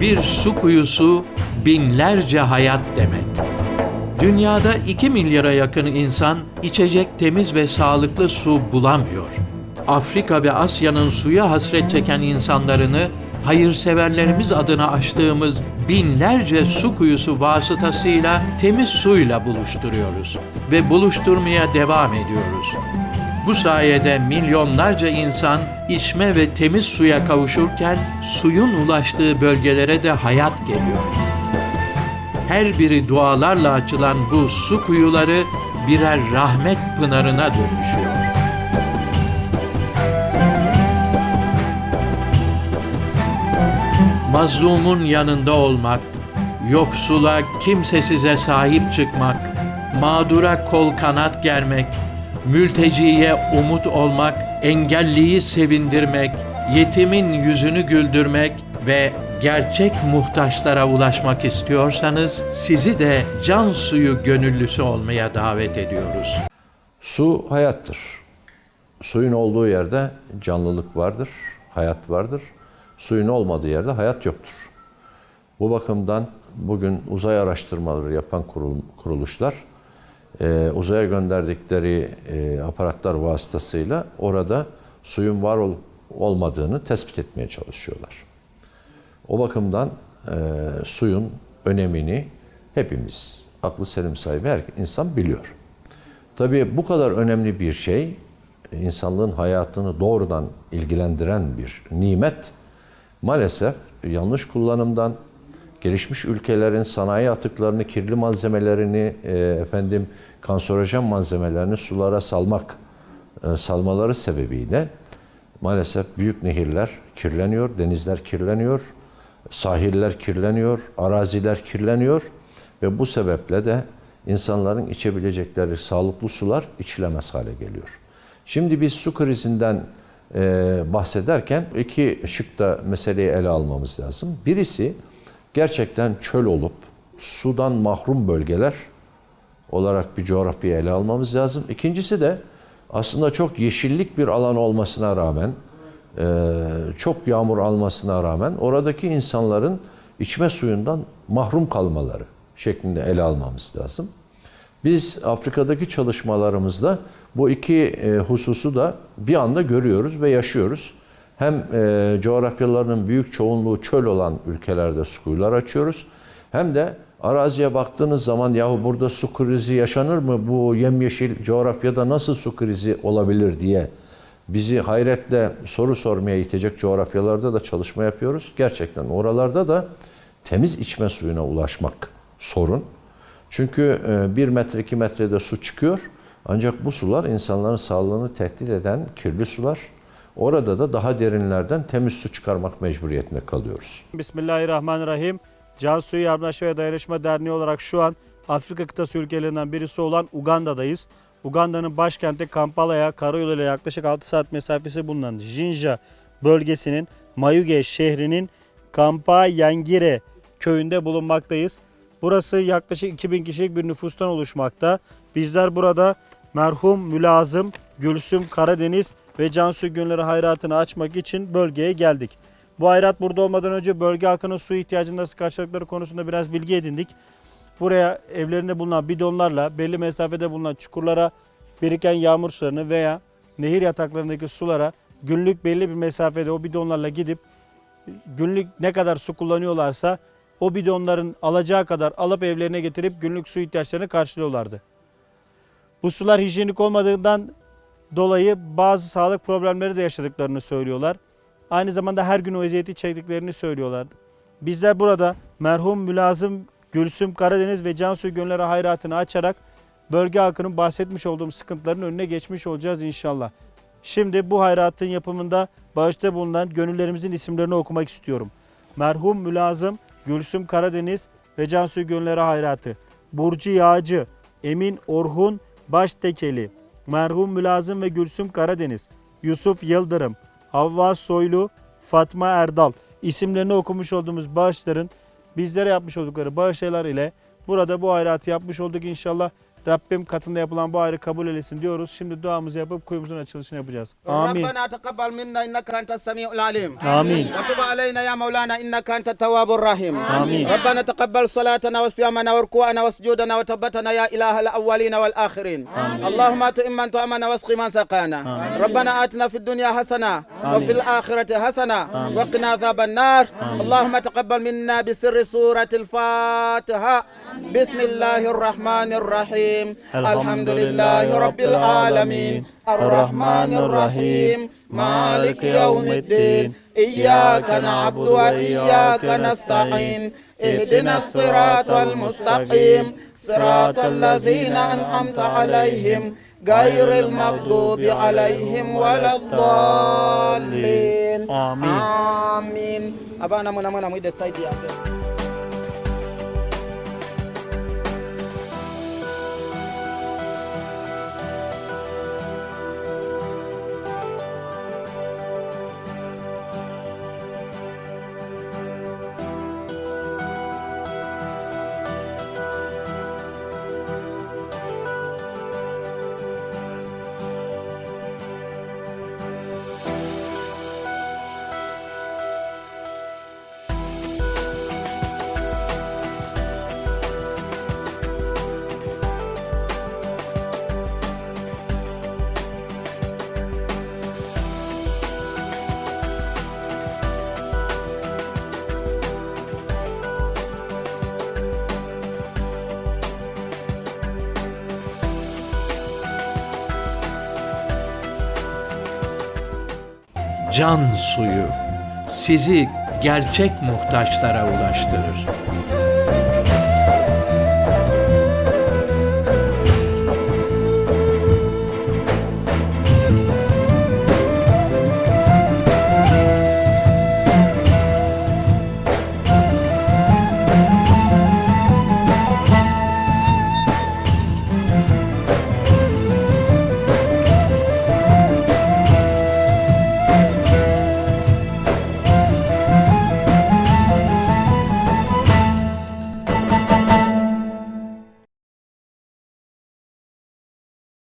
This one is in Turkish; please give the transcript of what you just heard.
Bir su kuyusu binlerce hayat demek. Dünyada 2 milyara yakın insan içecek temiz ve sağlıklı su bulamıyor. Afrika ve Asya'nın suya hasret çeken insanlarını hayırseverlerimiz adına açtığımız binlerce su kuyusu vasıtasıyla temiz suyla buluşturuyoruz ve buluşturmaya devam ediyoruz. Bu sayede milyonlarca insan içme ve temiz suya kavuşurken suyun ulaştığı bölgelere de hayat geliyor. Her biri dualarla açılan bu su kuyuları birer rahmet pınarına dönüşüyor. Mazlumun yanında olmak, yoksula, kimsesize sahip çıkmak, mağdura kol kanat germek, mülteciye umut olmak, engelliyi sevindirmek, yetimin yüzünü güldürmek ve gerçek muhtaçlara ulaşmak istiyorsanız sizi de can suyu gönüllüsü olmaya davet ediyoruz. Su hayattır. Suyun olduğu yerde canlılık vardır, hayat vardır. Suyun olmadığı yerde hayat yoktur. Bu bakımdan bugün uzay araştırmaları yapan kurul- kuruluşlar e, uzaya gönderdikleri e, aparatlar vasıtasıyla orada suyun var olup olmadığını tespit etmeye çalışıyorlar. O bakımdan e, suyun önemini hepimiz, aklı selim sahibi her insan biliyor. Tabii bu kadar önemli bir şey, insanlığın hayatını doğrudan ilgilendiren bir nimet, maalesef yanlış kullanımdan, gelişmiş ülkelerin sanayi atıklarını, kirli malzemelerini, e, efendim kanserojen malzemelerini sulara salmak, e, salmaları sebebiyle maalesef büyük nehirler kirleniyor, denizler kirleniyor, sahiller kirleniyor, araziler kirleniyor ve bu sebeple de insanların içebilecekleri sağlıklı sular içilemez hale geliyor. Şimdi biz su krizinden e, bahsederken iki şıkta meseleyi ele almamız lazım. Birisi gerçekten çöl olup sudan mahrum bölgeler olarak bir coğrafyayı ele almamız lazım. İkincisi de aslında çok yeşillik bir alan olmasına rağmen, e, çok yağmur almasına rağmen oradaki insanların içme suyundan mahrum kalmaları şeklinde ele almamız lazım. Biz Afrika'daki çalışmalarımızda bu iki e, hususu da bir anda görüyoruz ve yaşıyoruz. Hem e, coğrafyalarının büyük çoğunluğu çöl olan ülkelerde su kuyular açıyoruz. Hem de araziye baktığınız zaman yahu burada su krizi yaşanır mı? Bu yemyeşil coğrafyada nasıl su krizi olabilir diye bizi hayretle soru sormaya itecek coğrafyalarda da çalışma yapıyoruz. Gerçekten oralarda da temiz içme suyuna ulaşmak sorun. Çünkü e, bir metre iki metrede su çıkıyor. Ancak bu sular insanların sağlığını tehdit eden kirli sular. Orada da daha derinlerden temiz su çıkarmak mecburiyetinde kalıyoruz. Bismillahirrahmanirrahim. Can Suyu Yardımlaşma ve Dayanışma Derneği olarak şu an Afrika kıtası ülkelerinden birisi olan Uganda'dayız. Uganda'nın başkenti Kampala'ya karayoluyla yaklaşık 6 saat mesafesi bulunan Jinja bölgesinin Mayuge şehrinin Kampayangire köyünde bulunmaktayız. Burası yaklaşık 2000 kişilik bir nüfustan oluşmakta. Bizler burada merhum mülazım Gülsüm Karadeniz ve Cansu Günleri hayratını açmak için bölgeye geldik. Bu hayrat burada olmadan önce bölge halkının su ihtiyacını nasıl karşıladıkları konusunda biraz bilgi edindik. Buraya evlerinde bulunan bidonlarla belli mesafede bulunan çukurlara biriken yağmur sularını veya nehir yataklarındaki sulara günlük belli bir mesafede o bidonlarla gidip günlük ne kadar su kullanıyorlarsa o bidonların alacağı kadar alıp evlerine getirip günlük su ihtiyaçlarını karşılıyorlardı. Bu sular hijyenik olmadığından dolayı bazı sağlık problemleri de yaşadıklarını söylüyorlar. Aynı zamanda her gün o eziyeti çektiklerini söylüyorlardı. Bizler burada merhum mülazım Gülsüm Karadeniz ve Cansu Gönülleri hayratını açarak bölge halkının bahsetmiş olduğum sıkıntıların önüne geçmiş olacağız inşallah. Şimdi bu hayratın yapımında bağışta bulunan gönüllerimizin isimlerini okumak istiyorum. Merhum mülazım Gülsüm Karadeniz ve Cansu Gönülleri hayratı. Burcu Yağcı, Emin Orhun Baştekeli, merhum mülazım ve Gülsüm Karadeniz, Yusuf Yıldırım, Havva Soylu, Fatma Erdal isimlerini okumuş olduğumuz bağışların bizlere yapmış oldukları bağışlar ile burada bu hayratı yapmış olduk inşallah. Rabbim katında yapılan bu ayrı kabul eylesin diyoruz. Şimdi duamızı yapıp kuyumuzun açılışını yapacağız. Amin. ربنا تقبل منا انك انت السميع العليم آمين. وتب علينا يا مولانا انك انت التواب الرحيم آمين. ربنا تقبل صلاتنا وصيامنا وركوعنا وسجودنا وتوبتنا يا اله الاولين والاخرين اللهم اتم من طعمنا واسقي من سقانا ربنا اتنا في الدنيا حسنه وفي الاخره حسنه وقنا عذاب النار اللهم تقبل منا بسر سوره الفاتحه بسم الله الرحمن الرحيم. الحمد لله رب العالمين. الرحمن الرحيم. مالك يوم الدين. إياك نعبد وإياك نستعين. اهدنا الصراط المستقيم. صراط الذين أنعمت عليهم غير المغضوب عليهم ولا الضالين. آمين. آمين. أبانا منا منا ميد السيد Can suyu sizi gerçek muhtaçlara ulaştırır.